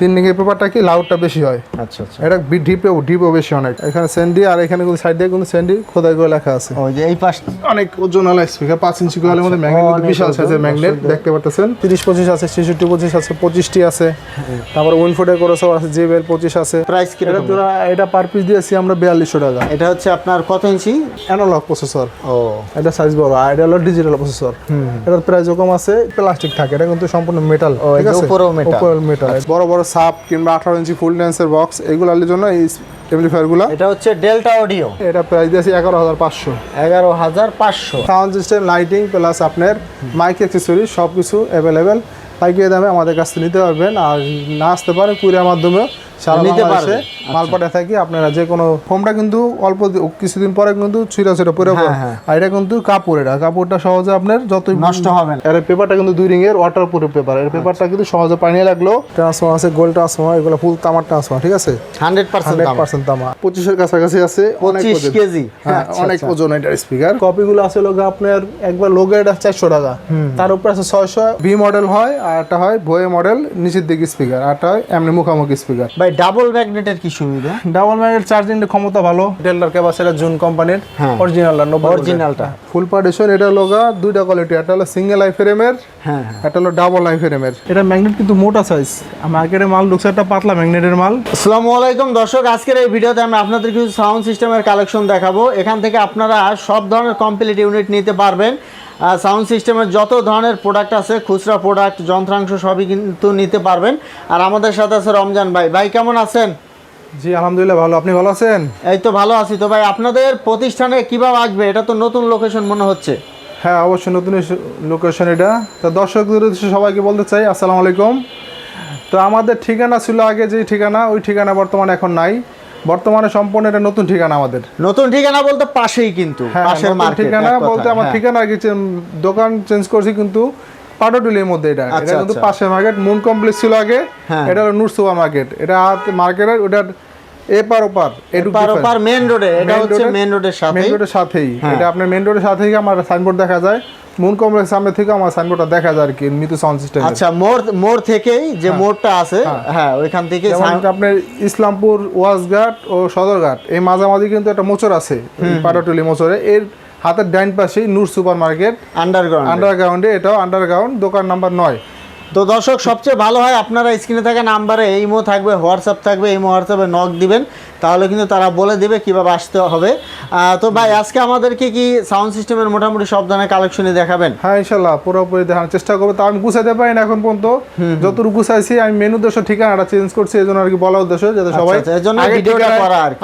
তিন লিঙ্গের পেপারটা কি? লাউডটা বেশি হয়। আচ্ছা আচ্ছা। এটা ডিপেও ডিপও বেশি অনেক। এখানে স্যান্ডি আর এখানে কিন্তু সাইড দিয়ে কিন্তু স্যান্ডি খোদাই করে লেখা আছে। ওই যে এই পাশ অনেক ওজন আলা স্পিকার পাঁচ ইঞ্চি কোয়ালের মধ্যে ম্যাগনেট বিশাল সাইজের ম্যাগনেট দেখতে পাচ্ছেন তিরিশ পঁচিশ আছে ছেষট্টি পঁচিশ আছে পঁচিশটি আছে। তারপর উইনফোর্ডের ক্রসও আছে জেবেল পঁচিশ আছে। প্রাইস কি এটা পার পিস দিয়েছি আমরা বিয়াল্লিশশো টাকা। এটা হচ্ছে আপনার কত ইঞ্চি? অ্যানালগ প্রসেসর ও। এটা সাইজ বড় আর এটা হলো ডিজিটাল প্রসেসর এটার প্রাইস কম আছে প্লাস্টিক থাকে এটা কিন্তু সম্পূর্ণ মেটাল ও, ঠিক আছে? উপরেও মেটাল বড় বড় সাপ কিংবা আঠারো ইঞ্চি ফুল ড্যান্সের বক্স এগুলোর জন্য এই এমপ্লিফায়ারগুলো এটা হচ্ছে ডেল্টা অডিও এটা প্রাইস দিয়েছি এগারো হাজার পাঁচশো। এগারো হাজার পাঁচশো। সাউন্ড সিস্টেম লাইটিং প্লাস আপনার মাইক অ্যাক্সেসরি সব কিছু অ্যাভেলেবেল পাইকারি দামে আমাদের কাছ থেকে নিতে পারবেন। আর না আসতে পারে কুরিয়ার মাধ্যমে সারা নিতে পারবে। আচ্ছা। মাল পাঠায় থাকি আপনারা যে কোনো ফোমটা কিন্তু অল্প কিছুদিন পরে কিন্তু ছিঁড়া ছিঁড়া পরে হ্যাঁ, হ্যাঁ। আর এটা কিন্তু কাপড় এটা কাপড়টা সহজে আপনার যতই নষ্ট হবে না। এর পেপারটা কিন্তু দুই ওয়াটার প্রুফ পেপার এর পেপারটা কিন্তু সহজে পানি লাগল। ট্রান্সফর্মার আছে গোল্ড ট্রান্সফর্মার এগুলো ফুল তামার ট্রান্সফর্মার ঠিক আছে? হান্ড্রেড পার্সেন্ট পার্সেন্ট তামা। পঁচিশের কাছাকাছি আছে অনেক কেজি। হ্যাঁ আচ্ছা, অনেক আচ্ছা। ওজন এটার স্পিকার কপিগুলো আছে লোক আপনার একবার লোগো এটা চারশো টাকা। তার উপরে আছে ছয়শো। ভি মডেল হয় আর একটা হয় বয়ে মডেল নিচের দিকে স্পিকার আর একটা হয় এমনি মুখামুখি স্পিকার ভাই ডাবল ম্যাগনেটের কি সুবিধা? ডাবল ম্যাগনেট চার্জিং এর ক্ষমতা ভালো। ডেলার ক্যাপাসিটার জুন কোম্পানির হ্যাঁ। অরিজিনালটা নব্বই অরিজিনালটা ফুল পার্টিশন এটা লগা দুইটা কোয়ালিটি একটা হলো সিঙ্গেল আই ফ্রেমের হ্যাঁ হ্যাঁ। একটা হলো ডাবল আই ফ্রেমের এটা ম্যাগনেট কিন্তু মোটা সাইজ মার্কেটে মাল ঢুকছে একটা পাতলা ম্যাগনেটের মাল। আসসালামু আলাইকুম দর্শক আজকের এই ভিডিওতে আমি আপনাদের কিছু সাউন্ড সিস্টেমের কালেকশন দেখাবো। এখান থেকে আপনারা সব ধরনের কমপ্লিট ইউনিট নিতে পারবেন। সাউন্ড সিস্টেমের যত ধরনের প্রোডাক্ট আছে খুচরা প্রোডাক্ট যন্ত্রাংশ সবই কিন্তু নিতে পারবেন। আর আমাদের সাথে আছে রমজান ভাই। ভাই কেমন আছেন? জি আলহামদুলিল্লাহ ভালো। আপনি ভালো আছেন? এই তো ভালো আছি। তো ভাই আপনাদের প্রতিষ্ঠানে কীভাবে আসবে? এটা তো নতুন লোকেশন মনে হচ্ছে। হ্যাঁ অবশ্যই নতুন লোকেশন এটা। তো দর্শকদের সবাইকে বলতে চাই আসসালামু আলাইকুম। তো আমাদের ঠিকানা ছিল আগে যে ঠিকানা ওই ঠিকানা বর্তমানে এখন নাই। বর্তমানে সম্পূর্ণ এটা নতুন ঠিকানা আমাদের। নতুন ঠিকানা বলতে পাশেই কিন্তু হ্যাঁ পাশের মার্কেট ঠিকানা বলতে আমার ঠিকানা আগে দোকান চেঞ্জ করছি কিন্তু পাটোটুলির মধ্যে এটা। এটা আচ্ছা, কিন্তু আচ্ছা। পাশের মার্কেট মুন কমপ্লেক্স ছিল আগে। হ্যাঁ। এটা হলো নূর সুপার মার্কেট এটা মার্কেটের ওটার এপার ওপার এটুকু পার ওপার মেন রোডে এটা হচ্ছে মেন রোডের সাথে মেন রোডের সাথেই। হ্যাঁ। এটা আপনার মেন রোডের সাথেই আমার সাইনবোর্ড দেখা যায়। মুন কমপ্লেক্স সামনে থেকে আমার সাইনবোর্ডটা দেখা যায় আর কি মিতু সাউন্ড সিস্টেম আচ্ছা মোড় মোড় থেকেই যে মোড়টা আছে হ্যাঁ। ওইখান থেকে আপনার ইসলামপুর ওয়াজঘাট ও সদরঘাট এই মাঝামাঝি কিন্তু একটা মোচর আছে পাটাটুলি মোচরে এর হাতের ডাইন পাশেই নূর সুপার মার্কেট আন্ডারগ্রাউন্ড আন্ডারগ্রাউন্ডে এটাও আন্ডারগ্রাউন্ড দোকান নাম্বার নয়। তো দর্শক সবচেয়ে ভালো হয় আপনারা স্ক্রিনে থাকা নাম্বারে ইমো থাকবে হোয়াটসঅ্যাপ থাকবে ইমো হোয়াটসঅ্যাপে নক দিবেন। তাহলে কিন্তু তারা বলে দিবে কীভাবে আসতে হবে। তো ভাই আজকে আমাদেরকে কি সাউন্ড সিস্টেমের মোটামুটি সব ধরনের কালেকশনই দেখাবেন? হ্যাঁ ইনশাল্লাহ পুরোপুরি দেখানোর চেষ্টা করব। তা আমি গুছাইতে পারি না এখন পর্যন্ত। যতটুকু গুছাইছি আমি মেনু উদ্দেশ্য ঠিকানাটা চেঞ্জ করছি এই জন্য আর কি বলা উদ্দেশ্য যাতে সবাই আচ্ছা, এর জন্য আগে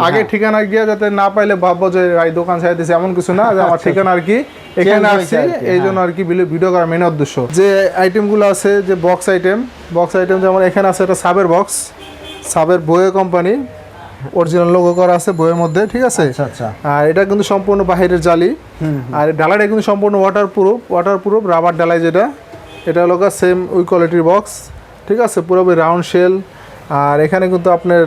আগে হ্যাঁ। ঠিকানা গিয়ে যাতে না পাইলে ভাববো যে এই দোকান ছাড়া দিছে এমন কিছু না যে আমার ঠিকানা আর কি এখানে আসছি হ্যাঁ। এই জন্য আর কি ভিডিও করার মেন উদ্দেশ্য। যে আইটেমগুলো আছে যে বক্স আইটেম বক্স আইটেম যেমন এখানে আছে একটা সাবের বক্স সাবের বয়ে কোম্পানি অরিজিনাল লোগো করা আছে বইয়ের মধ্যে ঠিক আছে? আচ্ছা আচ্ছা। আর এটা কিন্তু সম্পূর্ণ বাহিরের জালি। আর ডালাটা কিন্তু সম্পূর্ণ waterproof waterproof rubber ডালাই যেটা। এটা হলো সেম ওই কোয়ালিটির বক্স ঠিক আছে? পুরোপুরি রাউন্ড শেল আর এখানে কিন্তু আপনার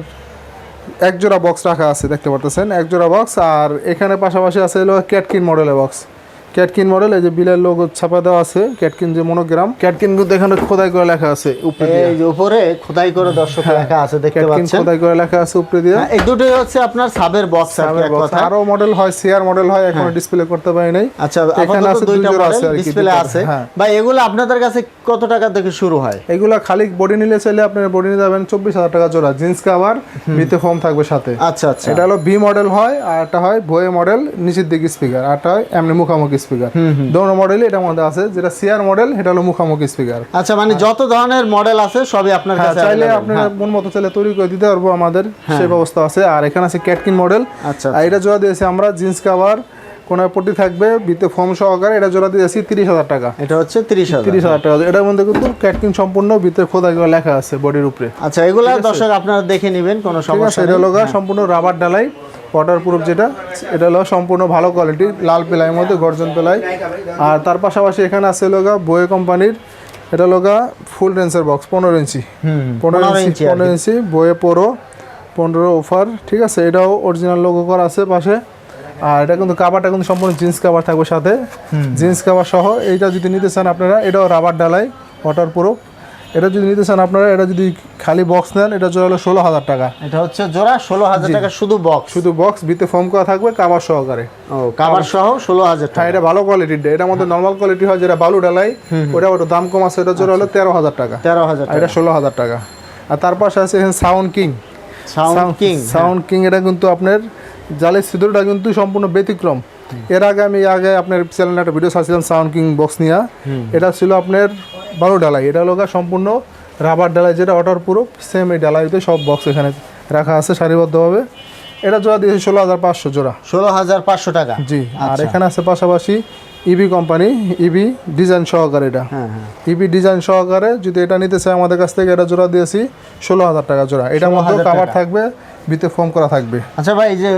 একজোড়া বক্স রাখা আছে দেখতে পারতেছেন? এক জোড়া বক্স আর এখানে পাশাপাশি আছে হলো ক্যাটকিন মডেলের বক্স ক্যাটকিন মডেল এই যে বিলের লোগো ছাপা দেওয়া আছে ক্যাটকিন যে মনোগ্রাম ক্যাটকিন কিন্তু এখানে খোদাই করে লেখা আছে উপরে এই যে উপরে খোদাই করে দর্শক লেখা আছে দেখতে ক্যাটকিন পাচ্ছেন। খোদাই করে লেখা আছে উপরে দিয়ে। হ্যাঁ, এই দুটোই হচ্ছে আপনার সাবের বক্স আর কি box। আরও মডেল হয় সিআর মডেল হয় এখনও ডিসপ্লে করতে পারি নাই। আচ্ছা এখানে আছে দুইটা আছে ডিসপ্লে আছে। হ্যাঁ। ভাই এগুলো আপনাদের কাছে কত টাকা থেকে শুরু হয়? এগুলা খালি বডি নিলে চাইলে আপনার বডি নিয়ে যাবেন চব্বিশ হাজার টাকা জোড়া জিন্স কাভার বিতে ফোম থাকবে সাথে। আচ্ছা আচ্ছা। এটা হলো বি মডেল হয় আর একটা হয় বয়ে মডেল নিচের দিকে স্পিকার আর একটা হয় এমনি মুখামুখি স্পিকার দোনো মডেলই এটার মধ্যে আছে যেটা সিআর মডেল এটা হলো মুখামুখি স্পিকার আচ্ছা মানে যত ধরনের মডেল আছে সবই আপনার হ্যাঁ কাছে চাইলে আপনি আপনার হ্যাঁ। মন মতো চাইলে তৈরি করে দিতে পারব আমাদের সেই ব্যবস্থা আছে। আর এখানে আছে ক্যাটকিন মডেল আচ্ছা আর এটা জোড়া দিয়েছে আমরা জিন্স কাভার কোনো পট্টি থাকবে বিতে ফর্ম সহকারে এটা জোড়া দিয়েছি তিরিশ হাজার টাকা। এটা হচ্ছে তিরিশ হাজার। তিরিশ হাজার টাকা। এটার মধ্যে কিন্তু ক্যাটকিন সম্পূর্ণ ভিতরে খোদা লেখা আছে বডির উপরে। আচ্ছা এগুলো দর্শক আপনারা দেখে নেবেন কোনো সমস্যা এটা নেই। গা সম্পূর্ণ রাবার ডালাই ওয়াটার প্রুফ যেটা এটা হলো সম্পূর্ণ ভালো কোয়ালিটি লাল পেলাইয়ের মধ্যে গর্জন পেলাই। আর তার পাশাপাশি এখানে আছে লোগা বয়ে কোম্পানির এটা লোগা ফুল রেঞ্জের বক্স পনেরো ইঞ্চি। পনেরো ইঞ্চি। পনেরো ইঞ্চি বয়ে পরো পনেরো অফার ঠিক আছে এটাও অরিজিনাল লোগো করা আছে পাশে। আর এটা কিন্তু কাভারটা কিন্তু সম্পূর্ণ জিন্স কাভার থাকবে সাথে। জিন্স কাভার সহ এইটা যদি নিতে চান আপনারা এটাও রাবার ডালাই ওয়াটার প্রুফ এটা যদি নিতে চান আপনারা এটা যদি খালি বক্স নেন এটা জোড়া হলো ষোলো হাজার টাকা। এটা হচ্ছে জোড়া ষোলো হাজার টাকা শুধু বক্স শুধু বক্স ভিতরে ফোম করা থাকবে কাবার সহকারে। ও কাবার সহ ষোলো হাজার হ্যাঁ টাকা। এটা ভালো কোয়ালিটির এটা মধ্যে নর্মাল কোয়ালিটি হয় যেটা বালু ডালাই ওটা ওটা দাম কম আছে এটা জোড়া হলো তেরো হাজার টাকা। তেরো হাজার এটা ষোলো হাজার টাকা। আর তার পাশে আছে sound king sound king sound king এটা কিন্তু আপনার জালের সিঁদুরটা কিন্তু সম্পূর্ণ ব্যতিক্রম। এর আগে আমি আগে আপনার চ্যানেলে একটা ভিডিও ছাড়ছিলাম সাউন্ড কিং বক্স নিয়ে। এটা ছিল আপনার বারো ডালাই এটা হলো গা সম্পূর্ণ রাবার ডালাই যেটা অটার পুরো সেম এই ডালাইতে সব বক্স এখানে রাখা আছে সারিবদ্ধভাবে। এটা জোড়া দিয়েছে ষোলো হাজার পাঁচশো জোড়া। ষোলো হাজার পাঁচশো টাকা। জি আর আচ্ছা। এখানে আছে পাশাপাশি ইবি কোম্পানি ইবি ডিজাইন সহকারে এটা। হ্যাঁ হ্যাঁ। ইবি ডিজাইন সহকারে যদি এটা নিতে চাই আমাদের কাছ থেকে এটা জোড়া দিয়েছি ষোলো হাজার টাকা জোড়া। এটার মধ্যে কাভার থাকবে ভিতরে ফোম করা থাকবে। আচ্ছা ভাই যে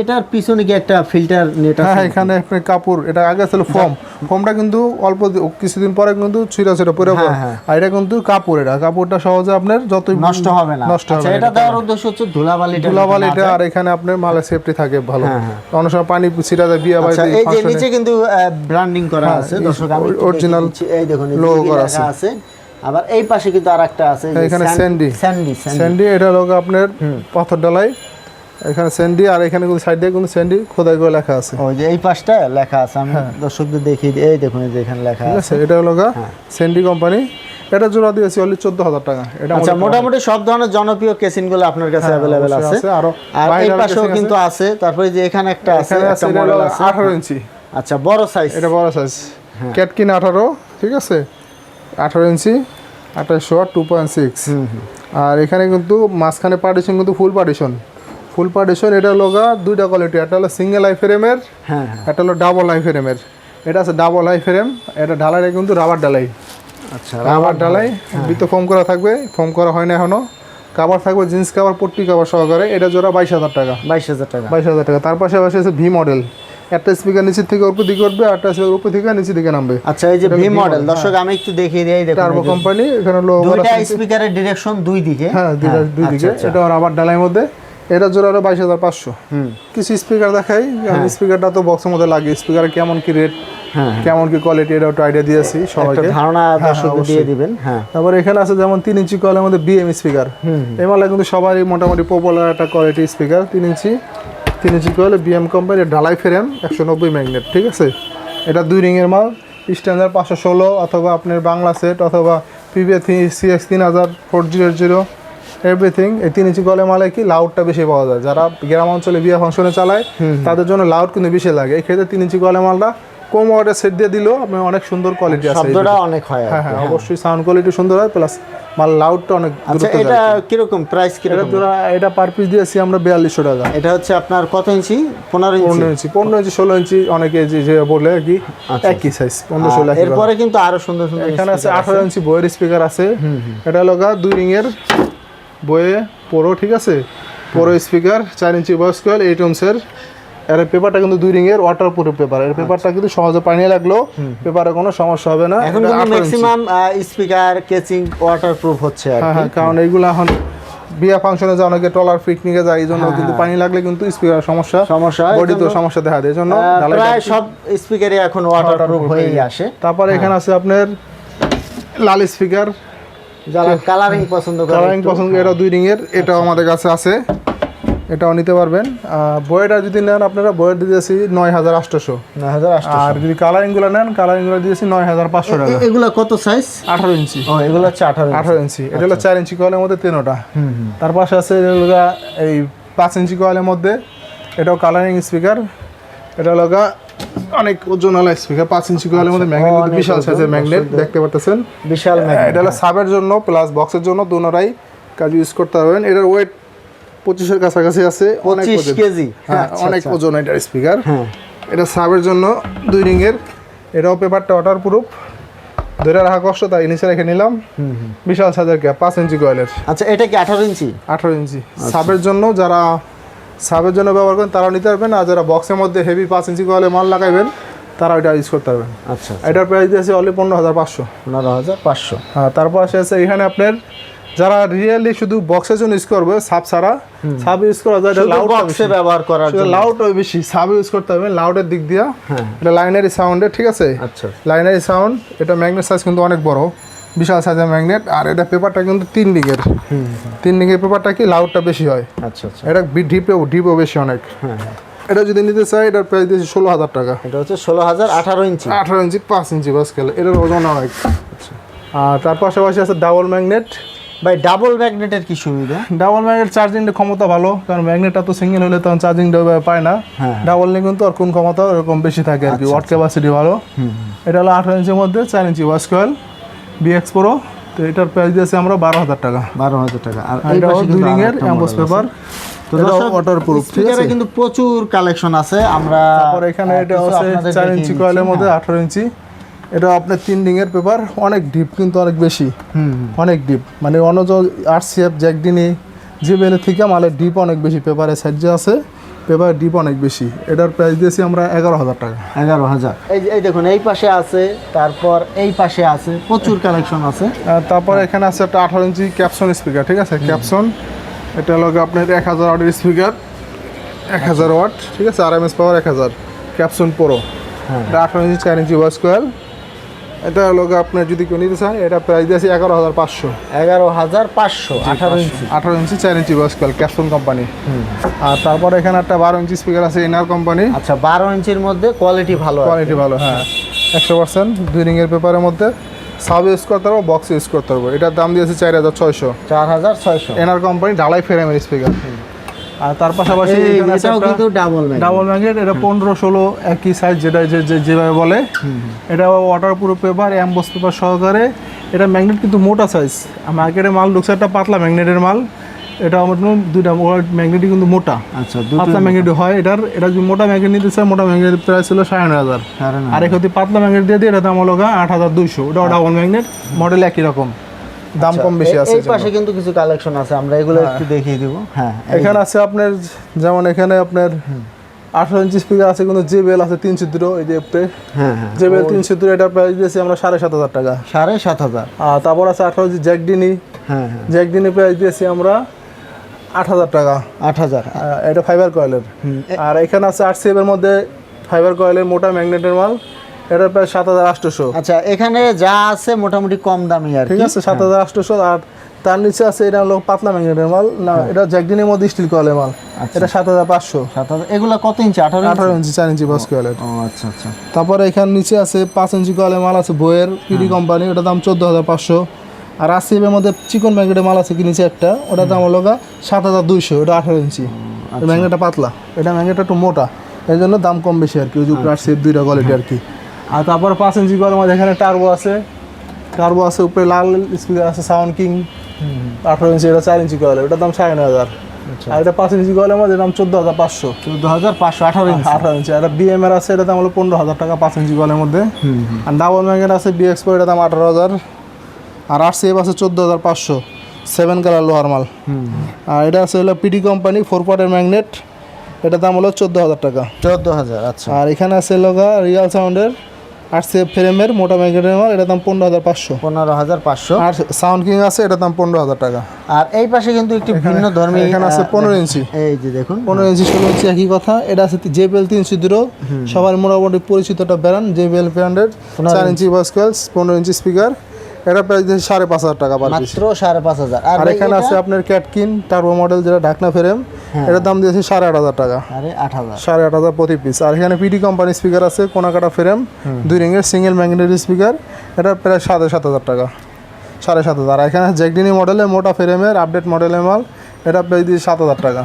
এটার পিছনে কি একটা ফিল্টার নেট হ্যাঁ আছে? হ্যাঁ, এখানে কাপড় এটা আগে ছিল ফোম ফোমটা কিন্তু অল্প কিছুদিন পরে কিন্তু ছিঁড়া ছিঁড়া পরে হ্যাঁ, হ্যাঁ। আর এটা কিন্তু কাপড় এটা কাপড়টা সহজে আপনার যতই নষ্ট হবে না। নষ্ট আচ্ছা হবে এটা দেওয়ার উদ্দেশ্য হচ্ছে ধুলাবালি ধুলাবাল এটা আর এখানে আপনার মালের সেফটি থাকে ভালো। অনেক সময় পানি ছিঁড়া যায় বিয়ে আচ্ছা বাড়িতে এই যে নিচে কিন্তু ব্র্যান্ডিং করা আছে। দর্শক আমি দিচ্ছি। এই দেখুন দিকে করা আছে। আবার এই পাশে কিন্তু আরেকটা আছে এখানে স্যান্ডি। স্যান্ডি। স্যান্ডি এটা লোক আপনার পাথর ডালাই এখানে স্যান্ডি আর এখানে কিন্তু সাইডে কিন্তু স্যান্ডি খোদাই করে লেখা আছে। ওই যে এই পাশটা লেখা আছে আমি দর্শকদের দেখিয়ে দিই। এই দেখুন যে এখানে লেখা আছে এটা হলো স্যান্ডি কোম্পানি। এটা জোড়া দিয়েছি অনলি চোদ্দ হাজার টাকা। এটা আচ্ছা মোটামুটি সব ধরনের জনপ্রিয় কেসিনগুলো আপনার কাছে হ্যাঁ, অ্যাভেলেবেল আছে। আর এই পাশেও কিন্তু আছে। তারপরে যে এখানে একটা আছে একটা মডেল আছে। আঠারো ইঞ্চি। আচ্ছা বড় সাইজ এটা বড় সাইজ হ্যাঁ। ক্যাটকিন আঠারো ঠিক আছে? আঠারো ইঞ্চি আঠাশশো টু পয়েন্ট সিক্স আর এখানে কিন্তু মাঝখানে পার্টিশন কিন্তু ফুল পার্টিশন ফুল পার্টিশন এটা হলো গা দুইটা কোয়ালিটি একটা হলো সিঙ্গেল আই ফ্রেমের হ্যাঁ হ্যাঁ। একটা হলো ডাবল আই ফ্রেমের এটা আছে ডাবল আই ফ্রেম এটা ঢালাইটা কিন্তু রাবার ডালাই আচ্ছা রাবার ডালাই ভিতরে ফোম করা থাকবে ফোম করা হয় না এখনও কাভার থাকবে জিন্স কাভার পট্টি কাভার সহকারে। এটা জোড়া বাইশ হাজার টাকা। বাইশ হাজার টাকা। বাইশ হাজার টাকা। তার পাশাপাশি আছে ভি মডেল একটা স্পিকার নিচের থেকে উপর দিকে উঠবে একটা স্পিকার উপর থেকে নিচের দিকে নামবে। আচ্ছা এই যে ভি মডেল দর্শক আমি একটু দেখিয়ে দিই দেখুন টার্বো কোম্পানি এখানে লো দুইটা স্পিকারের ডিরেকশন দুই দিকে। হ্যাঁ দুইটা দুই দিকে। আচ্ছা, এটা আবার ডালাইয়ের মধ্যে। এটা জোড়া হলো বাইশ হাজার পাঁচশো। হুম। কিছু স্পিকার দেখাই স্পিকারটা তো বক্সের মধ্যে লাগে স্পিকার কেমন কি রেট হ্যাঁ কেমন কি কোয়ালিটি এটা একটু আইডিয়া দিয়েছি একটা সবাইকে। ধারণা হ্যাঁ, দিয়ে দিবেন হ্যাঁ। তারপর এখানে আছে যেমন তিন ইঞ্চি কয়েলের মধ্যে বিএম স্পিকার এই মালা কিন্তু সবারই মোটামুটি পপুলার একটা কোয়ালিটি স্পিকার তিন ইঞ্চি। তিন ইঞ্চি কয়েল বিএম কোম্পানির ঢালাই ফ্রেম একশো নব্বই ম্যাগনেট ঠিক আছে? এটা দুই রিংয়ের মাল স্ট্যান্ডার্ড পাঁচশো ষোলো অথবা আপনার বাংলা সেট অথবা পিভিএ থ্রি সিএক্স তিন হাজার ফোর জিরো জিরো এভরিথিং এই তিন ইঞ্চি কলে মালে কি লাউডটা বেশি পাওয়া যায়? যারা গ্রাম অঞ্চলে বিয়ে ফাংশনে চালায় তাদের জন্য লাউড কিন্তু বেশি লাগে। এই ক্ষেত্রে তিন ইঞ্চি কলে মালটা কম ওয়াটের সেট দিয়ে দিলেও আপনার অনেক সুন্দর কোয়ালিটি আছে শব্দটা অনেক হয় হ্যাঁ হ্যাঁ অবশ্যই সাউন্ড কোয়ালিটি সুন্দর হয় প্লাস মাল লাউডটা অনেক আচ্ছা এটা। কীরকম? প্রাইস কীরকম? এটা পার পিস দিয়েছি আমরা বিয়াল্লিশশো টাকা। এটা হচ্ছে আপনার কত ইঞ্চি? পনেরো ইঞ্চি। পনেরো ইঞ্চি পনেরো ইঞ্চি ষোলো ইঞ্চি অনেকে যে যে বলে আর কি একই সাইজ পনেরো ষোলো এরপরে কিন্তু আরও সুন্দর সুন্দর এখানে আছে আঠারো ইঞ্চি বইয়ের স্পিকার আছে। এটা হলো গা দুই রিংয়ের বইয়ে পোরো ঠিক আছে? পোরো স্পিকার চার ইঞ্চি ভয়েস কয়েল এইট ওমসের এর পেপারটা কিন্তু দুই ওয়াটার প্রুফ পেপার এর পেপারটা কিন্তু সহজে পানি লাগলেও পেপারে কোনো সমস্যা হবে না। এখন কিন্তু ম্যাক্সিমাম স্পিকার কেচিং ওয়াটার প্রুফ হচ্ছে আর হ্যাঁ হ্যাঁ কারণ এইগুলো এখন বিয়া ফাংশনে যায় অনেকে টলার পিকনিকে যায় এই জন্য কিন্তু পানি লাগলে কিন্তু স্পিকার সমস্যা। সমস্যা হয়, বডি তো সমস্যা দেখা দেয় জন্য প্রায় সব স্পিকারই এখন ওয়াটার প্রুফ হয়েই আসে। তারপরে এখানে আছে আপনার লাল স্পিকার যারা কালারিং পছন্দ করে কালারিং পছন্দ এটা দুই রিংয়ের এটাও আমাদের কাছে আছে। এটাও নিতে পারবেন। বইটা যদি নেন আপনারা বইয়ের দিয়েছি নয় হাজার আটশোশো নয় হাজার আটশো। আর যদি কালারিংগুলো নেন কালারিংগুলো দিয়েছি নয় হাজার পাঁচশো টাকা। এগুলা কত সাইজ আঠারো ইঞ্চি। ও এগুলো হচ্ছে আঠারো আঠারো ইঞ্চি। এটা হলো চার ইঞ্চি কয়েলের মধ্যে তেনোটা। হুম হুম। তার পাশে আছে এই পাঁচ ইঞ্চি কয়েলের মধ্যে। এটাও কালারিং স্পিকার এটা হলো অনেক ওজনওয়ালা স্পিকার পাঁচ ইঞ্চি কয়েলের মধ্যে ম্যাগনেট বিশাল সাইজের ম্যাগনেট দেখতে পাচ্ছেন বিশাল এটা হলো সাবের জন্য প্লাস বক্সের জন্য দুনোরাই কাজ ইউজ করতে পারবেন। এটার ওয়েট পঁচিশের কাছাকাছি আছে অনেক পঁচিশ। কেজি। হ্যাঁ আচ্ছা, অনেক আচ্ছা। ওজন এটার স্পিকার হ্যাঁ। এটা সাবের জন্য দুই রিংয়ের। এটাও পেপারটা ওয়াটার প্রুফ ধরে রাখা কষ্ট তাই নিচে রেখে নিলাম। বিশাল সাইজের ক্যাপ পাঁচ ইঞ্চি কয়েলের আচ্ছা এটা কি আঠারো ইঞ্চি? আঠারো ইঞ্চি। সাবের জন্য যারা সাবের জন্য ব্যবহার করেন তারাও নিতে পারবেন। আর যারা বক্সের মধ্যে হেভি পাঁচ ইঞ্চি কয়েলে মাল লাগাইবেন তারা ওইটা ইউজ করতে পারবেন। আচ্ছা এটার প্রাইস দিয়েছে অনলি পনেরো হাজার পাঁচশো। পনেরো হাজার পাঁচশো। হ্যাঁ তারপর আসে আছে এখানে আপনার যারা রিয়েলি শুধু বক্সের জন্য ইউজ করবে সাব ছাড়া সাব ইউজ করা যায় লাউড বক্সে ব্যবহার করার জন্য। লাউড বেশি সাব ইউজ করতে হবে লাউডের দিক দিয়া। হ্যাঁ। এটা লাইনারি সাউন্ডের ঠিক আছে? আচ্ছা। লাইনারি সাউন্ড এটা ম্যাগনেট সাইজ কিন্তু অনেক বড় বিশাল সাইজের ম্যাগনেট আর এটা পেপারটা কিন্তু তিন দিকের। তিন দিকের পেপারটা কি লাউডটা বেশি হয়? আচ্ছা আচ্ছা। এটা ডিপেও ডিপও বেশি অনেক। হ্যাঁ হ্যাঁ। এটা যদি নিতে চাই এটার প্রাইস দিয়েছি ষোলো হাজার টাকা। এটা হচ্ছে ষোলো হাজার আঠারো ইঞ্চি। আঠারো ইঞ্চি পাঁচ ইঞ্চি বাস খেলে এটার ওজন অনেক। আর তার পাশাপাশি আছে ডাবল ম্যাগনেট ভাই ডাবল ম্যাগনেটের কি সুবিধা? ডাবল ম্যাগনেট চার্জিংটা ক্ষমতা ভালো কারণ ম্যাগনেটটা তো সিঙ্গেল হলে তখন চার্জিংটা পায় না। হ্যাঁ। ডাবল নিয়ে কিন্তু আর কোন ক্ষমতা এরকম বেশি থাকে আর কি। ওয়াট ক্যাপাসিটি ভালো। এটা হলো আঠারো ইঞ্চির মধ্যে চার ইঞ্চি ওয়াশ কয়েল বিএক্স প্রো তো এটার প্রাইস দিয়েছি আমরা বারো হাজার টাকা। বারো হাজার টাকা। আর এই এটা পাশে দুই রিংয়ের অ্যাম্বোস পেপার তো ঠিক স্পিকারে আছে? কিন্তু প্রচুর কালেকশন আছে। আমরা তারপর এখানে এটা আছে আপনাদের চার ইঞ্চি কয়েলের মধ্যে হ্যাঁ। আঠারো ইঞ্চি। এটা আপনার তিন রিংয়ের পেপার অনেক ডিপ কিন্তু অনেক বেশি। অনেক ডিপ মানে অন্য আর সিএফ জ্যাকডিনি যে বেলের থেকে মালের ডিপ অনেক বেশি পেপারের সাইজ যে আছে পেপার ডিপ অনেক বেশি। এটার প্রাইস দিয়েছি আমরা এগারো হাজার টাকা। এগারো হাজার। এই এই দেখুন এই পাশে আছে তারপর এই পাশে আছে প্রচুর কালেকশন আছে। তারপর এখানে আছে একটা আঠারো ইঞ্চি ক্যাপসন স্পিকার ঠিক আছে? ক্যাপসন এটা হলো গিয়ে আপনার এক হাজার ওয়াটের স্পিকার এক হাজার ওয়াট ঠিক আছে? আর এম এস পাওয়ার এক হাজার ক্যাপসন প্রো হ্যাঁ। এটা আঠারো ইঞ্চি চার ইঞ্চি ওয়াশ কোয়েল এটা হলো আপনার যদি কেউ নিতে চান এটা প্রাইস দিয়েছি এগারো হাজার পাঁচশো। এগারো হাজার পাঁচশো আঠারো ইঞ্চি। আঠারো ইঞ্চি চার ইঞ্চি ওয়াশ কোয়েল ক্যাপসন কোম্পানি আর তারপর এখানে একটা বারো ইঞ্চি স্পিকার আছে ইনার কোম্পানি আচ্ছা বারো ইঞ্চির মধ্যে কোয়ালিটি ভালো কোয়ালিটি ভালো হ্যাঁ। একশো পার্সেন্ট দুই রিংয়ের পেপারের মধ্যে। সাব ইউজ করতে পারব বক্স ইউজ করতে পারব। এটার দাম দিয়েছে চার হাজার ছয়শো। চার হাজার ছয়শো। এনার কোম্পানি ঢালাই ফ্রেমের স্পিকার আর তার পাশাপাশি এটাও কিন্তু ডাবল ডাবল ম্যাগনেট এটা পনেরো ষোলো একই সাইজ যেটা যে- যেভাবে বলে। এটা water proof paper emboss paper সহকারে। এটা ম্যাগনেট কিন্তু মোটা সাইজ মার্কেটে মাল ঢুকছে একটা পাতলা ম্যাগনেটের মাল। এটা আমার দুইটা ম্যাগনেটই কিন্তু মোটা। আচ্ছা পাতলা ম্যাগনেট হয়। এটার এটা যদি মোটা ম্যাগনেট নিতে চায় মোটা ম্যাগনেট প্রাইস ছিল সাড়ে নয় হাজার। আর এক পাতলা ম্যাগনেট দিয়ে দিই এটা দাম হলো আট হাজার দুইশো। ওটা ডাবল ম্যাগনেট মডেল একই রকম। দাম কম বেশি আছে এই পাশে কিন্তু কিছু কালেকশন আছে আমরা এগুলো একটু দেখিয়ে দিব। হ্যাঁ এখানে আছে আপনার যেমন এখানে আপনার আঠারো ইঞ্চি স্পিকার আছে কিন্তু জেবেল আছে তিন চিত্র এই যে হ্যাঁ হ্যাঁ। জেবেল তিন চিত্র এটার প্রাইস দিয়েছি আমরা সাড়ে সাত হাজার টাকা। সাড়ে সাত হাজার। আর তারপর আছে আঠারো ইঞ্চি জ্যাকডিনি হ্যাঁ হ্যাঁ। জ্যাকডিনি প্রাইস দিয়েছি আমরা আট হাজার টাকা। আট হাজার। এটা ফাইবার কয়েলের আর এখানে আছে আর এর মধ্যে ফাইবার কয়েলের মোটা ম্যাগনেটের মাল। এটার প্রায় সাত হাজার আটশোশো আচ্ছা এখানে যা আছে মোটামুটি কম দামি আর ঠিক আছে সাত হাজার আটশোশো আর তার নিচে আছে এটা হলো পাতলা ম্যাগনেটের মাল। না এটা জ্যাকডিনের মধ্যে স্টিল কয়েলের মাল। এটা সাত হাজার পাঁচশো। সাত হাজার এগুলো কত ইঞ্চি? আঠারো আঠারো ইঞ্চি চার ইঞ্চি বস কয়েলের। আচ্ছা আচ্ছা। তারপরে এখানে নিচে আছে পাঁচ ইঞ্চি কয়েলের মাল আছে বইয়ের পিডি কোম্পানি ওটার দাম চোদ্দ হাজার পাঁচশো। আর আসিফের মধ্যে চিকন ম্যাগনেটের মাল আছে কি নিচে একটা? ওটার দাম হলো সাত হাজার দুইশো ওটা আঠারো ইঞ্চি। ম্যাগনেটটা পাতলা। এটা ম্যাগনেটটা একটু মোটা। এই জন্য দাম কম বেশি আর কি ওই যে দুইটা কোয়ালিটি আর কি। আর তারপর পাঁচ ইঞ্চি কয়েলের মধ্যে এখানে টার্বো আছে। টার্বো আছে উপরে লাল স্পিকার আছে সাউন্ড কিং আঠারো ইঞ্চি এটা চার ইঞ্চি কয়েল ওটার দাম সাড়ে নয় হাজার। আর এটা পাঁচ ইঞ্চি কয়েলের মধ্যে দাম চোদ্দ হাজার পাঁচশো। চোদ্দ হাজার পাঁচশো আঠারো ইঞ্চি। আঠারো ইঞ্চি আর বিএমআর আছে এটা দাম হলো পনেরো হাজার টাকা পাঁচ ইঞ্চি কলের মধ্যে। আর ডাবল ম্যাগনেট আছে বিএক্স এটা দাম আঠারো হাজার। আর আর সিএফ আছে চোদ্দ হাজার পাঁচশো। সেভেন কালার লোহার মাল। আর এটা আছে হলো পিডি কোম্পানি ফোর পার্টের ম্যাগনেট এটার দাম হলো চোদ্দ হাজার টাকা। চোদ্দ হাজার আচ্ছা। আর এখানে আছে লগা রিয়াল সাউন্ডের আর সিএফ ফ্রেমের মোটা ম্যাগনেটের মাল এটা দাম পনেরো হাজার পাঁচশো। পনেরো হাজার পাঁচশো। আর সাউন্ড কিং আছে এটার দাম পনেরো হাজার টাকা। আর এই পাশে কিন্তু একটি ভিন্ন ধর্মী এখানে আছে পনেরো ইঞ্চি। এই যে দেখুন। পনেরো ইঞ্চি ষোলো ইঞ্চি একই কথা। এটা আছে জেবিএল তিন সিদ্র সবার মোটামুটি পরিচিত একটা ব্র্যান্ড জেবিএল ব্র্যান্ডের চার ইঞ্চি। বাসকেলস পনেরো ইঞ্চি স্পিকার এটা প্রাইস দিয়েছে সাড়ে পাঁচ হাজার টাকা মাত্র সাড়ে পাঁচ হাজার। আর এখানে আছে আপনার ক্যাটকিন টার্বো মডেল যেটা ঢাকনা ফ্রেম এটার দাম দিয়েছে সাড়ে আট হাজার টাকা। সাড়ে আট হাজার প্রতি পিস আর এখানে পিডি কোম্পানি স্পিকার আছে কোনাকাটা ফ্রেম দুই রিংয়ের সিঙ্গেল ম্যাগনেটিক স্পিকার এটা প্রায় সাড়ে সাত হাজার টাকা। সাড়ে সাত হাজার। আর এখানে জ্যাকডিনি মডেলের মোটা ফ্রেমের আপডেট মডেলের মাল এটা প্রাইস দিয়ে সাত হাজার টাকা।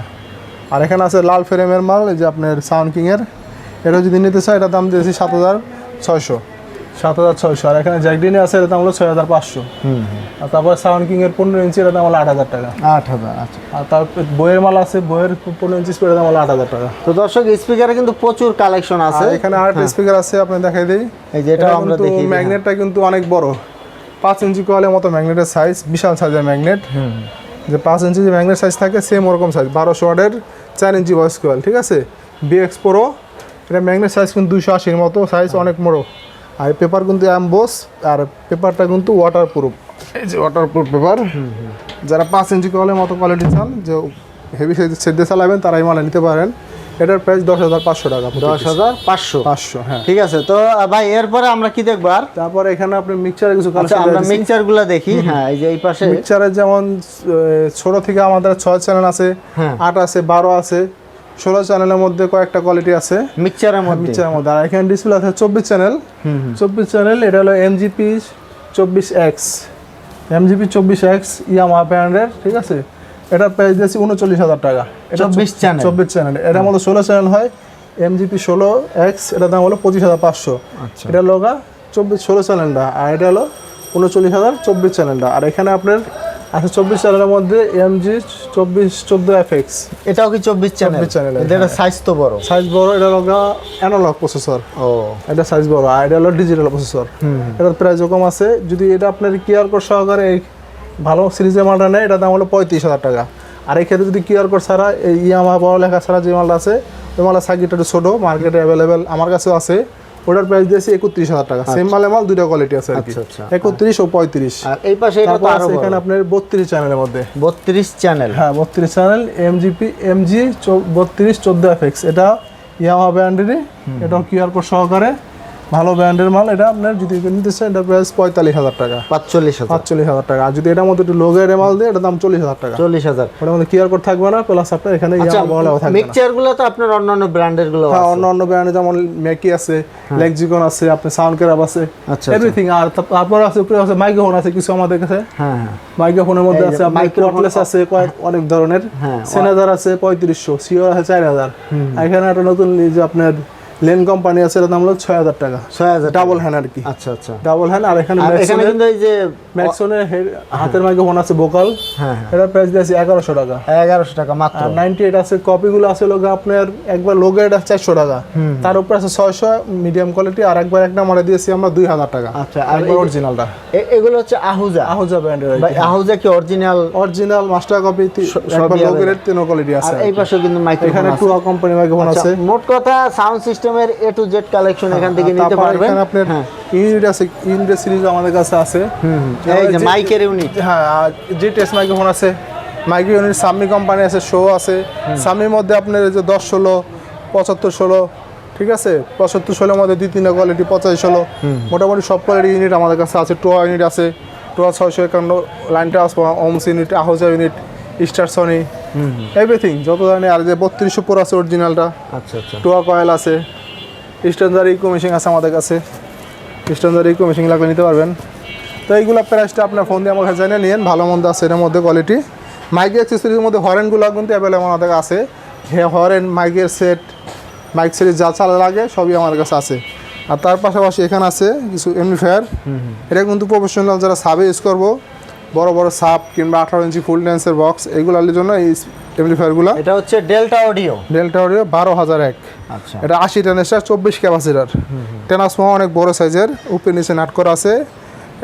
আর এখানে আছে লাল ফ্রেমের মাল এই যে আপনার সাউন্ড কিংয়ের এটা যদি নিতে চাই এটার দাম দিয়েছি সাত হাজার ছয়শো। সাত হাজার ছয়শো। আর এখানে জ্যাকডিনি আছে এটার দাম হলো ছয় হাজার পাঁচশো। আর তারপর সাউন্ড কিংয়ের পনেরো ইঞ্চি এটার দাম হলো আট হাজার টাকা। আট হাজার আচ্ছা। আর তারপর বইয়ের মাল আছে বইয়ের পনেরো ইঞ্চি এটার দাম হলো আট হাজার টাকা। তো দর্শক স্পিকারে কিন্তু প্রচুর কালেকশন আছে। এখানে আরেকটা স্পিকার আছে আপনি দেখাই দিই। এই যে এটাও আমরা দেখি ম্যাগনেটটা কিন্তু অনেক বড়। পাঁচ ইঞ্চি কয়েলের মতো ম্যাগনেটের সাইজ বিশাল সাইজের ম্যাগনেট যে পাঁচ ইঞ্চি যে ম্যাগনেট সাইজ থাকে সেম ওরকম সাইজ বারোশো ওয়াটের চার ইঞ্চি ভয়েস কোয়াল ঠিক আছে? বিএক্স প্রো এটা ম্যাগনেট সাইজ কিন্তু দুশো আশির মতো সাইজ অনেক বড়। আর পেপার কিন্তু অ্যাম্বোস আর পেপারটা কিন্তু ওয়াটার প্রুফ এই যে ওয়াটার প্রুফ পেপার যারা পাঁচ ইঞ্চি কয়েলের মতো কোয়ালিটি চান যে হেভি সেদ্ধে চালাবেন তারা এই মালে নিতে পারেন। এটার প্রাইস দশ হাজার পাঁচশো টাকা দশ হাজার পাঁচশো? পাঁচশো হ্যাঁ। ঠিক আছে তো ভাই এরপরে আমরা কি দেখব আর? তারপরে এখানে আপনি মিক্সচারের কিছু আচ্ছা আমরা মিক্সচারগুলো দেখি। হ্যাঁ এই যে এই পাশে। মিক্সচারের যেমন ছোট থেকে আমাদের ছয় চ্যানেল আছে হ্যাঁ। আট আছে বারো আছে ষোলো চ্যানেলের মধ্যে কয়েকটা কোয়ালিটি আছে। মিক্সচারের মধ্যে? মিক্সচারের মধ্যে। আর এখানে ডিসপ্লে আছে চব্বিশ চ্যানেল চব্বিশ চ্যানেল এটা হলো এমজিপি চব্বিশ এক্স এমজিপি চব্বিশ এক্স ইয়ামা ব্র্যান্ডের ঠিক আছে? এটা প্রাইস দিয়েছি উনচল্লিশ হাজার টাকা। এটা 24 channel। চব্বিশ চ্যানেল এটার মধ্যে ষোলো চ্যানেল হয় এমজিপি ষোলো এক্স এটার দাম হলো পঁচিশ হাজার পাঁচশো। আচ্ছা। এটা লগা চব্বিশ ষোলো চ্যানেলটা আর এটা হলো উনচল্লিশ হাজার চব্বিশ চ্যানেলটা আর এখানে আপনার আছে চব্বিশ চ্যানেলের মধ্যে এমজি চব্বিশ চোদ্দ এক্স এটাও কি চব্বিশ চ্যানেল 24 এটা সাইজ তো বড়। সাইজ বড় এটা লগা অ্যানালগ প্রসেসর ও। এটা সাইজ বড় আর এটা হলো ডিজিটাল প্রসেসর এটার প্রাইস কম আছে। যদি এটা আপনার কিউআর কোড সহকারে এই ভালো সিরিজের মালটা নেয় এটার দাম হলো পঁয়ত্রিশ হাজার টাকা। আর এই ক্ষেত্রে যদি কিউআর কোড ছাড়া এই ইয়ামা বড় লেখা ছাড়া যে মালটা আছে ওই মালটা সাইকেলটা একটু ছোটো মার্কেটে অ্যাভেলেবেল আমার কাছেও আছে। ওটার প্রাইস দিয়েছি একত্রিশ হাজার টাকা। সেম মালে মাল দুইটা কোয়ালিটি আছে আর কি। আচ্ছা, আচ্ছা। একত্রিশ ও পঁয়ত্রিশ। আর এই পাশে এটা এখানে আপনার বত্রিশ চ্যানেলের মধ্যে। বত্রিশ চ্যানেল হ্যাঁ বত্রিশ চ্যানেল এমজিপি এমজি বত্রিশ চোদ্দ এফেক্স এটা ইয়ামা ব্র্যান্ডেরই এটাও কিউআর কোড সহকারে। ভালো ব্র্যান্ডের মাল এটা আপনার যদি নিতে চান এটা প্রাইস পঁয়তাল্লিশ হাজার টাকা। পাঁচচল্লিশ পাঁচচল্লিশ হাজার টাকা। আর যদি এটার মধ্যে একটু লোগের মাল দিয়ে এটার দাম চল্লিশ হাজার টাকা। চল্লিশ হাজার। ওটার মধ্যে কিউআর কোড থাকবে না প্লাস আপনার এখানে আচ্ছা মিক্সচারগুলো তো আপনার অন্যান্য ব্র্যান্ডেরগুলো হ্যাঁ আছে। অন্য অন্য ব্র্যান্ডে যেমন ম্যাকি আছে লেক্সিকন আছে আপনার সাউন্ড ক্যারাপ আছে আচ্ছা, এভরিথিং আর তাপ- তারপর আছে উপরে আছে মাইক্রোফোন আছে কিছু আমাদের কাছে। হ্যাঁ হ্যাঁ। মাইক্রোফোনের মধ্যে আছে microphone- আছে কয়েক অনেক ধরনের। হ্যাঁ, সেনাদার আছে পঁয়ত্রিশশো সিওর আছে চার হাজার। এখানে একটা নতুন যে আপনার লেন কোম্পানি আছে এটার দাম হলো ছয় হাজার টাকা। ছয় হাজার ডাবল হ্যান্ড আর কি। আচ্ছা আচ্ছা। ডাবল হ্যান্ড আর এখানে এখানে কিন্তু এই যে ম্যাক্সনের হাতের মাইক্রোফোন আছে ভোকাল হ্যাঁ হ্যাঁ। এটার প্রাইস দিয়েছে এগারোশো টাকা। এগারোশো টাকা মাত্র। আর নাইনটি এইট আছে কপিগুলো আছে লোক আপনার একবার লোগো এটা চারশো টাকা। তার উপরে আছে ছয়শো মিডিয়াম কোয়ালিটি আর একবার একটা মারা দিয়েছি আমরা দুই হাজার টাকা। আচ্ছা, আর অরিজিনালটা এগুলো হচ্ছে আহুজা আহুজা ব্র্যান্ডের আহুজা কি। অরিজিনাল অরিজিনাল মাস্টার কপি একবার লোগের available। তিনও কোয়ালিটি আর আছে এই পাশে কিন্তু মাইক্রোফোন এখানে আছে। টুয়া কোম্পানি মাইক্রোফোন আছে। মোট কথা সাউন্ড সিস্টেমের এ টু জেড কালেকশন এখান থেকে নিতে পারবেন। আপনার হ্যাঁ। ইউনিট আছে ইউনিটের সিরিজ আমাদের কাছে আছে। এই যে মাইকের ইউনিট হ্যাঁ যে টেস্ট মাইক্রোফোন আছে মাইক্রো ইউনিট সামি কোম্পানি আছে শো আছে। সামির মধ্যে আপনার যে দশ ষোলো পঁচাত্তর ষোলো ঠিক আছে? পঁচাত্তর ষোলোর মধ্যে দুই তিনটা কোয়ালিটি পঁচাশি ষোলো। মোটামুটি সব কোয়ালিটি ইউনিট আমাদের কাছে আছে। টোয়া ইউনিট আছে টোয়া ছয়শো একান্ন লাইনটা আসব ohms unit Ahuja unit star Sony everything যত ধরনের আর যে বত্রিশশো পুরো আছে অরিজিনালটা আচ্ছা আচ্ছা। টোয়া কয়েল আছে। স্ট্যান্ডার ইকো মেশিন আছে আমাদের কাছে। স্ট্যান্ডার ইকো মেশিন লাগলে নিতে পারবেন। তো এইগুলো প্রাইসটা আপনার ফোন দিয়ে আমার কাছে জানিয়ে নিন ভালো মন্দ আছে এর মধ্যে কোয়ালিটি মাইকের অ্যাক্সেসরিজের মধ্যে হরেনগুলো কিন্তু অ্যাভেলেবল আমাদের আছে। হ্যাঁ হরেন মাইকের সেট মাইক সেট যা চালা লাগে সবই আমার কাছে আছে। আর তার পাশাপাশি এখানে আছে কিছু এমনিফায়ার এটা কিন্তু প্রফেশনাল যারা সাবে ইউজ করব, বড় বড় সাপ কিংবা আঠারো ইঞ্চি ফুল ড্যান্সের বক্স এগুলোর জন্য এই এমনিফায়ারগুলো এটা হচ্ছে ডেল্টা অডিও ডেল্টা অডিও বারো হাজার এক। আচ্ছা। এটা আশি টেনেসটার চব্বিশ ক্যাপাসিটার। টেনাসমা অনেক বড় সাইজের উপরে নিচে নাট করা আছে।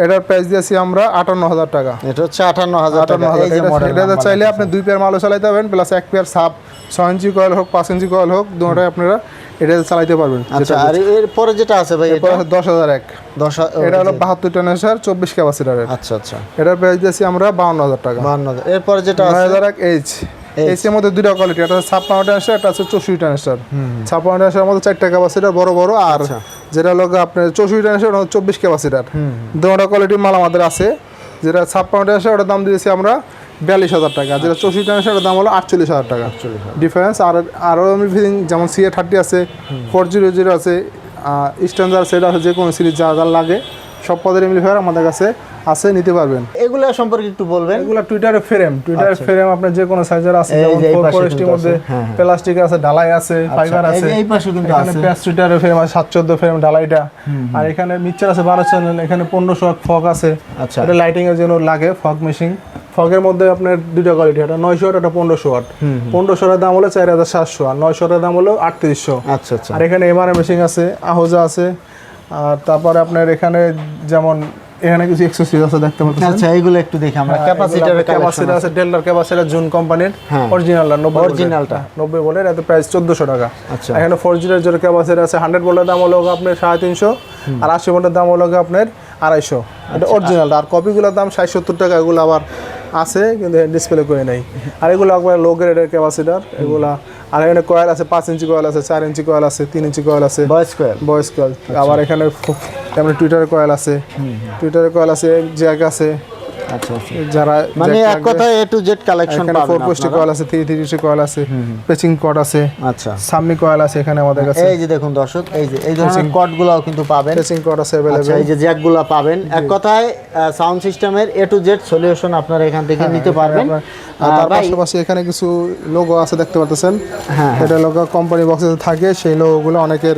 এটার প্রাইস দিয়েছি আমরা আটান্ন হাজার টাকা। এটা হচ্ছে আটান্ন হাজার আটান্ন টাকা হাজার এই যে মডেল এটাতে চাইলে আপনি দুই পেয়ার মালও চালাইতে পারবেন প্লাস এক পেয়ার সাপ ছয় ইঞ্চি কয়েল হোক পাঁচ ইঞ্চি কয়েল হোক দুটোটাই আপনারা এটা চালাইতে পারবেন। আচ্ছা আর এরপরে যেটা আছে ভাই এটা? দশ হাজার এক। দশ এটা হলো বাহাত্তর টেনেসার চব্বিশ ক্যাপাসিটারের। আচ্ছা আচ্ছা। এটার প্রাইস দিয়েছি আমরা বাউন্ন হাজার টাকা। বাহান্ন হাজার। এরপরে যেটা আছে? হাজার এক এইচ এর মধ্যে দুইটা কোয়ালিটি একটা হচ্ছে ছাপ্পান্ন ট্রান্সটার একটা হচ্ছে চৌষট্টি ট্রান্সটার ছাপ্পান্ন ট্রান্সটার মধ্যে চারটা ক্যাপাসিটার বড় বড় আর আচ্ছা। যেটা লোক আপনার চৌষট্টি ট্রান্সটার চব্বিশ ক্যাপাসিটার দুটা কোয়ালিটির মাল আমাদের আছে। যেটা ছাপ্পান্ন ট্রান্সটার ওটার দাম দিয়েছি আমরা বিয়াল্লিশ হাজার টাকা। যেটা চৌষট্টি ট্রান্সটার ওটার দাম হলো আটচল্লিশ হাজার টাকা। ডিফারেন্স আর আরও ফিলিং যেমন সিএ থার্টি আছে ফোর জিরো জিরো আছে স্ট্যান্ডার্ড সেট আছে যে কোনো সিরিজ যা যা লাগে। সব পদের এমপ্লিফায়ার আমাদের কাছে আছে নিতে পারবেন। এগুলো সম্পর্কে একটু বলবেন। এগুলো টুইটারে ফ্রেম টুইটারে ফ্রেম আপনার যে কোনো সাইজের আছে আচ্ছা। যেমন ফরেস্টের মধ্যে আছে, হ্যাঁ, হ্যাঁ। প্লাস্টিক আছে ঢালাই আছে ফাইবার আছে। এই পাশে কিন্তু আছে। প্যাস টুইটারের ফ্রেম আছে সাত চোদ্দ ফ্রেম ঢালাইটা আর এখানে মিক্সচার আছে বারো চ্যানেল এখানে পনেরোশো ফগ আছে। আচ্ছা। এটা লাইটিং এর জন্য লাগে ফগ মেশিন ফগের মধ্যে আপনার দুইটা কোয়ালিটি একটা নয়শো ওয়াট একটা পনেরোশো ওয়াট পনেরোশোটার দাম হলো চার হাজার সাতশো আর নয়শোটার দাম হলো আটত্রিশশো। আচ্ছা আচ্ছা। আর এখানে এমআরএ মেশিন আছে আহোজা আছে আর তারপরে আপনার এখানে যেমন এখানে কিছু এক্সেসরিজ আছে দেখতে পাচ্ছেন? আচ্ছা এইগুলো একটু দেখি আমরা। ক্যাপাসিটার ক্যাপাসিটার আছে। ডেল্টার ক্যাপাসিটার জুন কোম্পানির হ্যাঁ। অরিজিনালটা নব্বই Originalটা। নব্বই বলের এত প্রাইস চোদ্দশো টাকা। আচ্ছা। এখানে ফোর জিরোর জন্য ক্যাপাসিটার আছে হান্ড্রেড ভোল্টের দাম হলো আপনার সাড়ে তিনশো আর আশি ভোল্টের দাম হলো আপনার আড়াইশো। এটা অরিজিনালটা আর কপিগুলোর দাম ষাট সত্তর টাকা এগুলো আবার আছে কিন্তু ডিসপ্লে করে নেই। আর এগুলো একবার লো গ্রেডের ক্যাপাসিটার এগুলা আর এখানে কয়েল আছে পাঁচ ইঞ্চি কয়েল আছে চার ইঞ্চি কয়েল আছে তিন ইঞ্চি কয়েল আছে। বয়স কয়েল বয়স কয়েল আবার এখানে টুইটারের কয়েল আছে। টুইটারের কয়েল আছে জ্যাক আছে। আচ্ছা আচ্ছা। যারা মানে এক কথায় A to Z collection four পাবেন পোস্টি কয়েল আছে থ্রি থ্রি কয়েল আছে পেচিং কট আছে আচ্ছা। সামনি কয়েল আছে এখানে আমাদের কাছে। এই যে দেখুন দর্শক এই যে এই ধরনের কট গুলাও কিন্তু পাবেন। পেচিং কট আছে আচ্ছা অ্যাভেলেবেল এই যে জ্যাকগুলা পাবেন এক কথায় সাউন্ড সিস্টেমের এ টু জেড সলিউশন আপনারা এখান থেকে নিতে পারবেন। আর তার পাশাপাশি এখানে কিছু লোগো আছে দেখতে পাচ্ছেন হ্যাঁ, এটা লোগো কোম্পানি বক্সে থাকে সেই লোগোগুলো অনেকের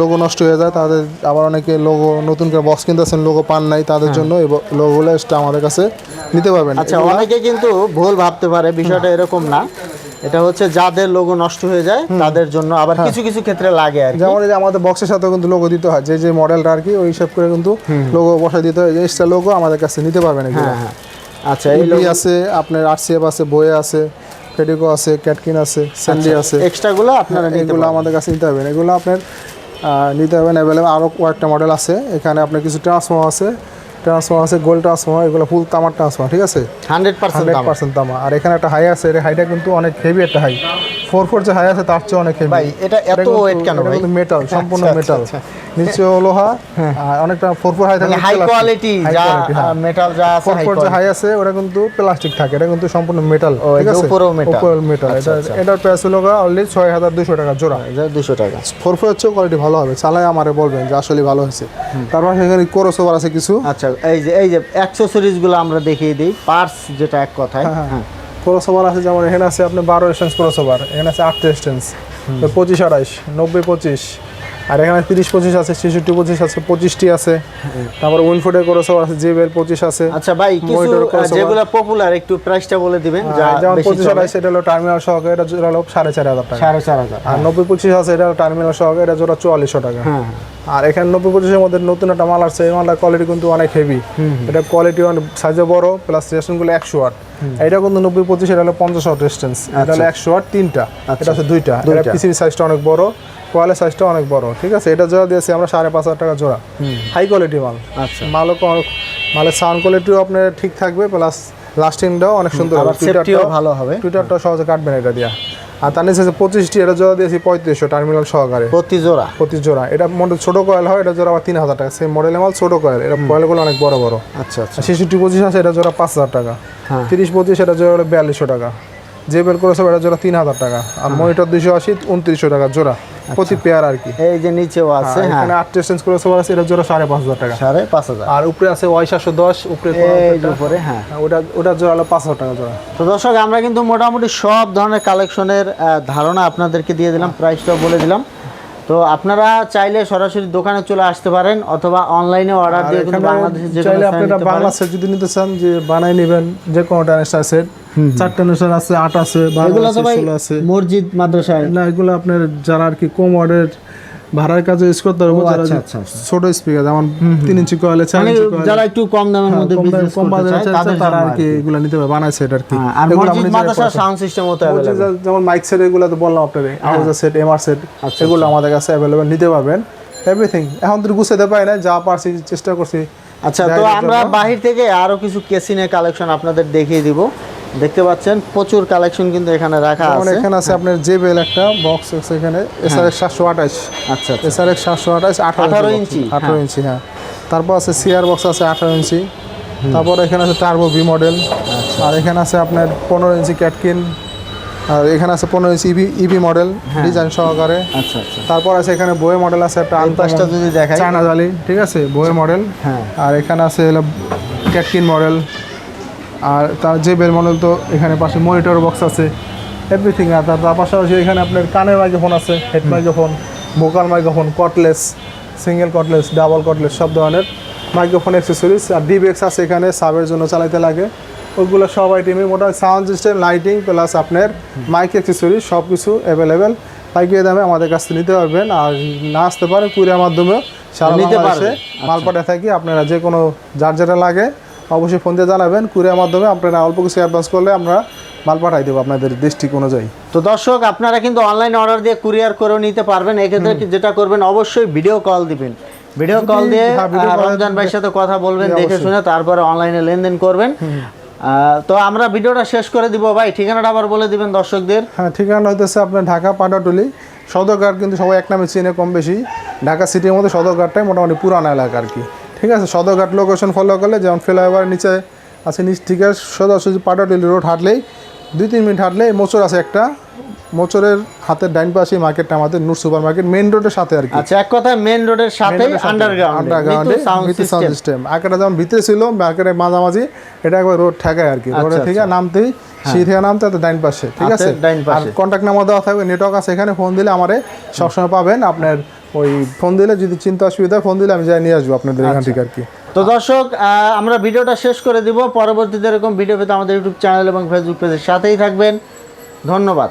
লোগো নষ্ট হয়ে যায় তাদের আবার অনেকে লোগো নতুন করে বক্স কিনতেছেন লোগো পান নাই তাদের জন্য এই লোগোগুলো এক্সট্রা আমাদের কাছে নিতে পারবেন। আচ্ছা অনেকে কিন্তু ভুল ভাবতে পারে বিষয়টা এরকম না। এটা হচ্ছে যাদের লোগো নষ্ট হয়ে যায় তাদের জন্য আবার হ্যাঁ। কিছু কিছু ক্ষেত্রে লাগে আর যেমন এই যে আমাদের বক্সের সাথে কিন্তু লোগো দিতে হয় যে যে মডেলটা আর কি ওই হিসাব করে কিন্তু লোগো বসাই দিতে হয় এক্সট্রা লোগো আমাদের কাছে নিতে পারবেন এগুলো। হ্যাঁ হ্যাঁ। আচ্ছা এই ইবি আছে আপনার আরসিএফ আছে বয়ে আছে ফেডিকো আছে ক্যাটকিন আছে স্যান্ডি আছে। এক্সট্রা গুলো আপনারা এগুলো আমাদের কাছে নিতে হবেন এগুলো আপনার নিতে পারবেন অ্যাভেলেবেল আরও কয়েকটা মডেল আছে। এখানে আপনার কিছু ট্রান্সফর্মার আছে। ট্রান্সফর্মার আছে গোল্ড ট্রান্সফর্মার এগুলো ফুল তামার ট্রান্সফর্মার ঠিক আছে? হান্ড্রেড পার্সেন্ট হান্ড্রেড পার্সেন্ট তামা। আর এখানে একটা হাই আছে এর হাইটা কিন্তু অনেক হেভি একটা হাই ফোর ফোর যে হাই আছে তার চেয়ে অনেক হেভি ভাই, এটা এত weight কেন ভাই? মেটাল সম্পূর্ণ আচ্ছা, মেটাল আচ্ছা, নিচে লোহা আর অনেকটা ফোর ফোর হাই থাকে হাই কোয়ালিটি যা মেটাল যা আছে ফোর ফোর যে হাই আছে ওটা কিন্তু প্লাস্টিক থাকে এটা কিন্তু সম্পূর্ণ মেটাল ও, ঠিক আছে? উপরেও metal। উপরেও মেটাল আচ্ছা, এটা আচ্ছা। এটার প্রাইস হলো অলরেডি ছয় হাজার দুশো টাকা জোড়া। দুশো টাকা। ফোর ফোর হচ্ছে কোয়ালিটি ভালো হবে চালাই আমারে বলবেন যে আসলে ভালো হয়েছে। তারপর সেখানে কোরোসোভার আছে কিছু। আচ্ছা এই যে এই যে অ্যাক্সেসরিজগুলো আমরা দেখিয়ে দিই পার্টস যেটা এক কথায় হ্যাঁ। ক্রসওভার আছে যেমন এখানে আছে আপনার বারো ডিস্টেন্স ক্রসওভার এখানে আছে আট ডিস্টেন্স পঁচিশ আড়াইশ নব্বই পঁচিশ আর এখানে তিরিশ পঁচিশ আছে ছেষট্টি পঁচিশ আছে পঁচিশটি আছে। তারপর উইনফুডের ক্রসওভার আছে জিবেল পঁচিশ আছে আচ্ছা ভাই। যেগুলো পপুলার একটু প্রাইসটা বলে দিবেন যেমন পঁচিশ আড়াইশ এটা হলো টার্মিনাল সহকারে এটা জোড়া হলো সাড়ে চার হাজার টাকা। সাড়ে চার হাজার আর নব্বই পঁচিশ আছে এটা টার্মিনাল সহকারে এটা জোড়া চুয়াল্লিশশো টাকা। হ্যাঁ। আর এখানে নব্বই পঁচিশের মধ্যে নতুন একটা মাল আসছে এই মালটার কোয়ালিটি কিন্তু অনেক হেভি এটা কোয়ালিটি অনেক সাইজে বড় প্লাস স্টেশনগুলো একশো ওয়াট এটা কিন্তু নব্বই পঁচিশ এটা হলো পঞ্চাশ ওয়াট ডিস্টেন্স এটা হলো একশো ওয়াট তিনটা। এটা হচ্ছে দুইটা। এটা। পিসিবি সাইজটা অনেক বড় কোয়ালের সাইজটা অনেক বড়। ঠিক আছে? এটা জোড়া দিয়েছি আমরা সাড়ে পাঁচ হাজার টাকা জোড়া। হাই কোয়ালিটি মাল। আচ্ছা। মালও মালের সাউন্ড কোয়ালিটিও আপনার ঠিক থাকবে প্লাস লাস্টিংটাও অনেক সুন্দর সেফটিও ভালো হবে। টুইটারটাও সহজে কাটবেন এটা দিয়া। আর তার নিচে আছে পঁচিশটি এটা জোড়া দিয়েছি পঁয়ত্রিশশো টার্মিনাল সহকারে। প্রতি জোড়া? প্রতি জোড়া। এটা মডেল ছোট কয়েল হয় এটা জোড়া আবার তিন হাজার টাকা। সেই মডেলের মাল ছোট কয়েল। এটা কয়েলগুলো অনেক বড় বড়। আচ্ছা আচ্ছা। ছেষট্টি পঁচিশ আছে এটা জোড়া পাঁচ হাজার টাকা। হ্যাঁ। তিরিশ পঁচিশ এটা জোড়া হলো বিয়াল্লিশশো টাকা। যে বের করেছে এটা জোড়া তিন হাজার টাকা। আর মনিটর দুশো আশি উনত্রিশশো টাকা জোড়া। প্রতি পেয়ার আর কি। এই যে নিচেও আছে হ্যাঁ। এখানে আট করে সবার আছে এটা জোড়া সাড়ে পাঁচ হাজার টাকা। সাড়ে পাঁচ হাজার। আর উপরে আছে ওয়াই সাতশো দশ উপরে উপরে হ্যাঁ। ওটা ওটা জোড়া হলো পাঁচ হাজার টাকা জোড়া। তো দর্শক আমরা কিন্তু মোটামুটি সব ধরনের কালেকশনের ধারণা আপনাদেরকে দিয়ে দিলাম প্রাইসটাও বলে দিলাম। তো আপনারা চাইলে সরাসরি দোকানে চলে আসতে পারেন অথবা অনলাইনে অর্ডার দিয়ে কিন্তু বাংলাদেশে যে চাইলে আপনারা আপনি এটা স্থানে নিতে বাংলা সেট যদি নিতে চান যে বানাই নেবেন যে কোনো আছে সেট চারটা নেশার আছে আট আছে এগুলো আছে আছে। মসজিদ মাদ্রাসায়। না এগুলো আপনার যারা আর কি কম অর্ডার ভাড়ার কাজে ইউজ করতে পারব যারা আচ্ছা, আচ্ছা, আচ্ছা। ছোট স্পিকার যেমন তিন ইঞ্চি কয়েলে চার মানে ইঞ্চি কয়েলে যারা একটু কম দামের মধ্যে বিজনেস কম বাজারে চাচ্ছে, তারা আর কি এগুলো নিতে পারে সেট আর কি। হ্যাঁ, আর মসজিদ আপনি মাদ্রাসার সাউন্ড সিস্টেম তো বলছি যেমন মাইক সেট এগুলো তো বললাম আওয়াজের সেট এমআর সেট এগুলো আমাদের কাছে অ্যাভেলেবেল নিতে পারবেন। এভরিথিং এখন তো গুছাতে পারি না যা পারছি চেষ্টা করছি আচ্ছা তো আমরা বাহির থেকে আরও কিছু কেসিনের কালেকশন আপনাদের দেখিয়ে দিব। দেখতে পাচ্ছেন প্রচুর কালেকশন কিন্তু এখানে রাখা আছে। এখানে আছে আপনার জেবেল একটা বক্স আছে এখানে এসআরএক্স সাতশো আঠাশ। আচ্ছা এসআরএক্স সাতশো আঠাশ আঠারো 18 ইঞ্চি, আঠারো হ্যাঁ। ইঞ্চি হ্যাঁ। তারপর আছে সিআর বক্স আছে আঠারো ইঞ্চি তারপর এখানে আছে টার্বো বি মডেল আচ্ছা। আর এখানে আছে আপনার পনেরো ইঞ্চি ক্যাটকিন আর এখানে আছে পনেরো ইঞ্চি ইবি ইবি মডেল ডিজাইন সহকারে। আচ্ছা আচ্ছা। তারপর আছে এখানে বয়ে মডেল আছে একটা এই যদি দেখাই। চায়না জালি ঠিক আছে? বয়ে মডেল হ্যাঁ। আর এখানে আছে ক্যাটকিন মডেল আর তার যে বেল মডেল তো এখানে পাশে মনিটর বক্স আছে এভরিথিং আর তার পাশাপাশি এখানে আপনার কানের মাইক্রোফোন আছে head microphone vocal microphone cordless single cordless double cordless সব ধরনের মাইক্রোফোন অ্যাক্সেসরিজ আর ডিবেক্স আছে এখানে সাবের জন্য চালাইতে লাগে। ওইগুলো সব আইটেমই মোটামুটি সাউন্ড সিস্টেম লাইটিং প্লাস আপনার মাইক অ্যাক্সেসরিজ সব কিছু অ্যাভেলেবেল পাইকারি দামে আমাদের কাছ থেকে নিতে পারবেন আর না আসতে পারে কুরিয়ার মাধ্যমেও সারা নিতে পারবে। মাল পাঠায় থাকি। আপনারা যে কোনো যার যেটা লাগে অবশ্যই ফোন দিয়ে জানাবেন কুরিয়ার মাধ্যমে আপনারা অল্প কিছু অ্যাডভান্স করলে আমরা মাল পাঠাই দেবো আপনাদের ডিস্ট্রিক্ট অনুযায়ী। তো দর্শক আপনারা কিন্তু অনলাইন অর্ডার দিয়ে কুরিয়ার করেও নিতে পারবেন। এক্ষেত্রে যেটা করবেন অবশ্যই ভিডিও কল দিবেন। ভিডিও কল দিয়ে হ্যাঁ, রমজান ভাইয়ের সাথে কথা বলবেন দেখে শুনে তারপরে অনলাইনে লেনদেন করবেন। তো আমরা ভিডিওটা শেষ করে দিব ভাই। ঠিকানাটা আবার বলে দিবেন দর্শকদের। হ্যাঁ ঠিকানা হইতেছে আপনার ঢাকা পাটাটুলি সদরঘাট কিন্তু সবাই এক নামে চিনে কম বেশি। ঢাকা সিটির মধ্যে সদরঘাটটাই মোটামুটি পুরান এলাকা আর কি। ঠিক আছে সদরঘাট লোকেশন ফলো করলে যেমন ফ্লাইওভার নিচে আছে নিচ ঠিক থেকে সোজাসুজি পাটাটুলি রোড হাঁটলেই দুই তিন মিনিট হাঁটলেই মোচর আছে একটা। মোচরের হাতের ডাইন পাশে মার্কেটটা আমাদের নূর সুপার মার্কেট মেইন রোডের সাথে আর কি। আচ্ছা এক কথায় মেন রোডের সাথে আন্ডারগ্রাউন্ড আন্ডারগ্রাউন্ডে সাউন্ড সিস্টেম আঁকাটা যেমন ভিতরে ছিল মার্কেটের মাঝামাঝি এটা একবার রোড ঠেকায় আর কি। রোডে আচ্ছা, থেকে নামতেই সেই থেকে নামতে ডাইন পাশে ঠিক আছে? ডাইন আর। কন্ট্যাক্ট নাম্বার দেওয়া থাকবে নেটওয়ার্ক আছে এখানে ফোন দিলে আমারে সবসময় পাবেন। আপনার ওই ফোন দিলে যদি চিন্তা অসুবিধা হয়, ফোন দিলে আমি যাই নিয়ে আসব আপনাদের এখান থেকে আর কি তো দর্শক আমরা ভিডিওটা শেষ করে দিব। পরবর্তীতে এরকম ভিডিও পেতে আমাদের ইউটিউব চ্যানেল এবং ফেসবুক পেজের সাথেই থাকবেন। ধন্যবাদ।